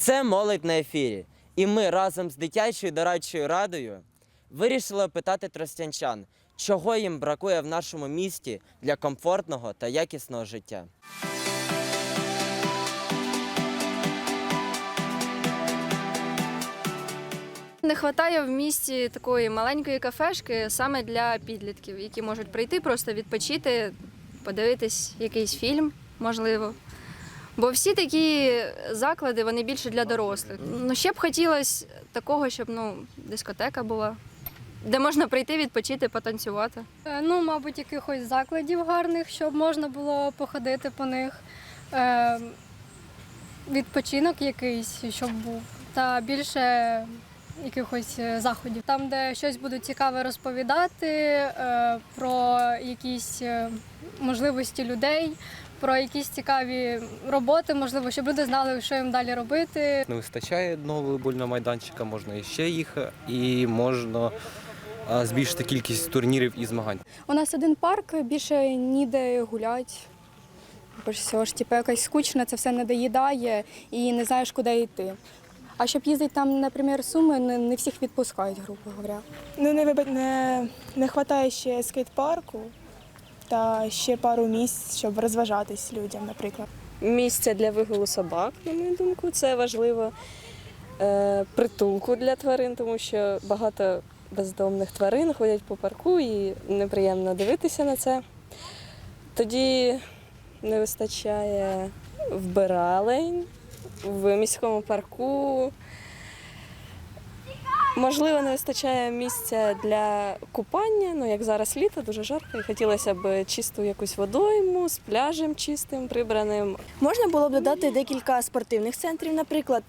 Це молодь на ефірі. І ми разом з дитячою дорадчою радою вирішили опитати тростянчан, чого їм бракує в нашому місті для комфортного та якісного життя. Не вистачає в місті такої маленької кафешки саме для підлітків, які можуть прийти, просто відпочити, подивитись якийсь фільм, можливо. Бо всі такі заклади вони більше для дорослих. Ну ще б хотілося такого, щоб ну, дискотека була, де можна прийти, відпочити, потанцювати. Е, Ну, мабуть, якихось закладів гарних, щоб можна було походити по них. Е, відпочинок якийсь, щоб був, та більше якихось е, заходів. Там, де щось будуть цікаве розповідати е, про якісь е, можливості людей, про якісь цікаві роботи, можливо, щоб люди знали, що їм далі робити. Не вистачає одного волейбольного майданчика, можна іще їх, і можна збільшити кількість турнірів і змагань. У нас один парк, більше ніде гулять. Бо всього ж, типу, якось скучно, це все не доїдає і не знаєш, куди йти. А щоб їздити там, наприклад, суми, не, не всіх відпускають, грубо говоря. Ну, не, не, не вистачає ще скейт-парку та ще пару місць, щоб розважатись людям, наприклад. місця для вигулу собак, на мою думку, це важливо. Е, Притулку для тварин, тому що багато бездомних тварин ходять по парку і неприємно дивитися на це. Тоді не вистачає вбиралень в міському парку. Можливо, не вистачає місця для купання, ну як зараз літо, дуже жарко, і хотілося б чисту якусь водойму з пляжем чистим, прибраним. Можна було б додати декілька спортивних центрів, наприклад,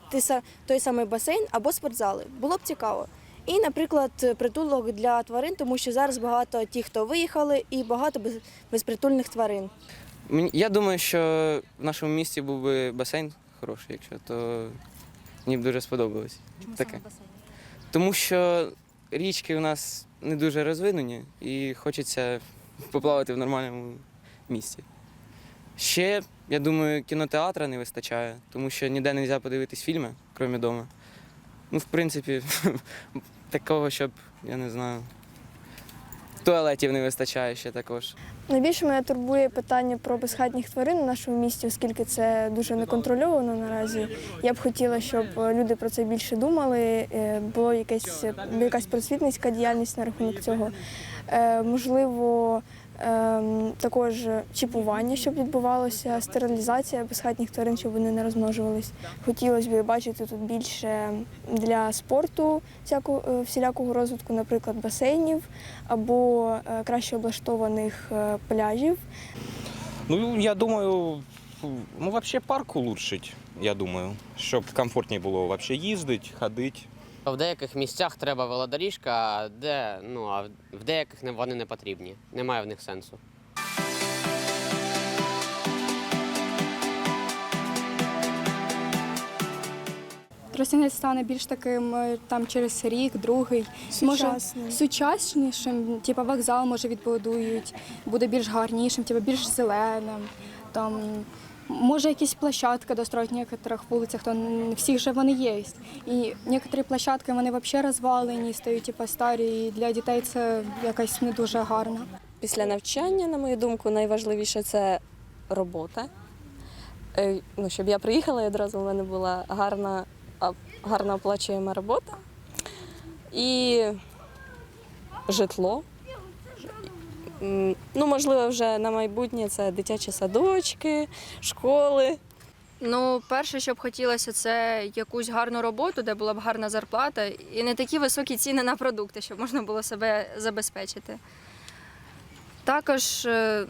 той самий басейн або спортзали. Було б цікаво. І, наприклад, притулок для тварин, тому що зараз багато ті, хто виїхали, і багато безпритульних тварин. Мені- Я думаю, що в нашому місті був би басейн хороший, якщо то мені б дуже сподобалось. Чому Таке. Тому що річки у нас не дуже розвинені і хочеться поплавати в нормальному місці. Ще, я думаю, кінотеатра не вистачає, тому що ніде не можна подивитись фільми, крім вдома. Ну, в принципі, такого, щоб, я не знаю. Туалетів не вистачає ще також. Найбільше мене турбує питання про безхатніх тварин у нашому місті, оскільки це дуже неконтрольовано наразі. Я б хотіла, щоб люди про це більше думали. е, Було якесь якась просвітницька діяльність на рахунок цього. Е, Можливо, також чіпування, щоб відбувалося, стерилізація безхатніх тварин, щоб вони не розмножувались. Хотілося б бачити тут більше для спорту всяку, е, всілякого розвитку, наприклад, басейнів або е, краще облаштованих е, пляжів. Ну, я думаю, ну, вообще парк улучшить, я думаю, щоб комфортніше було вообще їздити, ходити. В деяких місцях треба велодоріжка, а де ну а в деяких вони не потрібні. Немає в них сенсу. Тростянець стане більш таким е, там через рік, другий. Може сучаснішим, типу вокзал може відбудують, буде більш гарнішим, типу більш зеленим. Там може якісь площадки достроїть на некоторих вулицях, то не всіх же вони є. І некоторі площадки вони взагалі розвалені, стають типу, старі. І для дітей це якось не дуже гарно. Після навчання, на мою думку, найважливіше це робота. Е, Ну, щоб я приїхала і одразу в мене була гарна, а- гарно оплачуєма робота і житло. Ну, можливо, вже на майбутнє це дитячі садочки, школи. Ну, перше, що б хотілося, це якусь гарну роботу, де була б гарна зарплата, і не такі високі ціни на продукти, щоб можна було себе забезпечити. Також е,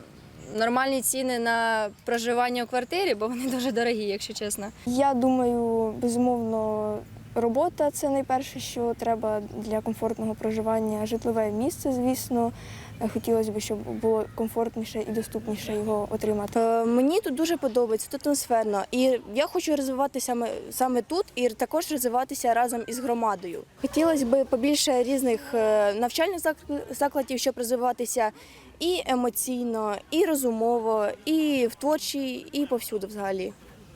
нормальні ціни на проживання у квартирі, бо вони дуже дорогі, якщо чесно. Я думаю, безумовно, робота це найперше, що треба для комфортного проживання. Житлове місце, звісно. Е, Хотілося б, щоб було комфортніше і доступніше його отримати. Е, Мені тут дуже подобається, тут атмосферно. І я хочу розвиватися саме, саме тут і також розвиватися разом із громадою. Хотілося б побільше різних е, навчальних зак- закладів, щоб розвиватися і емоційно, і розумово, і в творчій, і повсюди взагалі.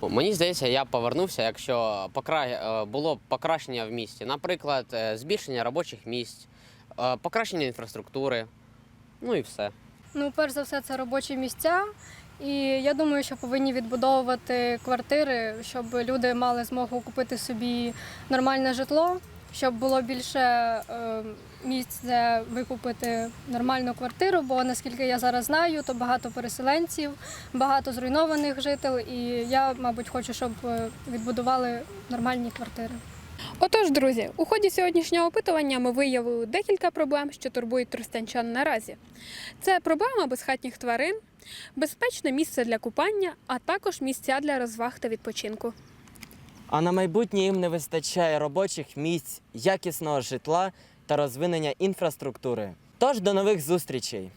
Мені здається, я повернувся, якщо покра... е, було покращення в місті. Наприклад, е, збільшення робочих місць, е, покращення інфраструктури, ну і все. Ну, перш за все, це робочі місця. І я думаю, що повинні відбудовувати квартири, щоб люди мали змогу купити собі нормальне житло, щоб було більше е, місць, де викупити нормальну квартиру. Бо наскільки я зараз знаю, то багато переселенців, багато зруйнованих жителів. І я, мабуть, хочу, щоб е, відбудували нормальні квартири. Отож, друзі, у ході сьогоднішнього опитування ми виявили декілька проблем, що турбують тростянчан наразі. Це проблема безхатніх тварин, безпечне місце для купання, а також місця для розваг та відпочинку. А на майбутнє їм не вистачає робочих місць, якісного житла та розвинення інфраструктури. Тож до нових зустрічей!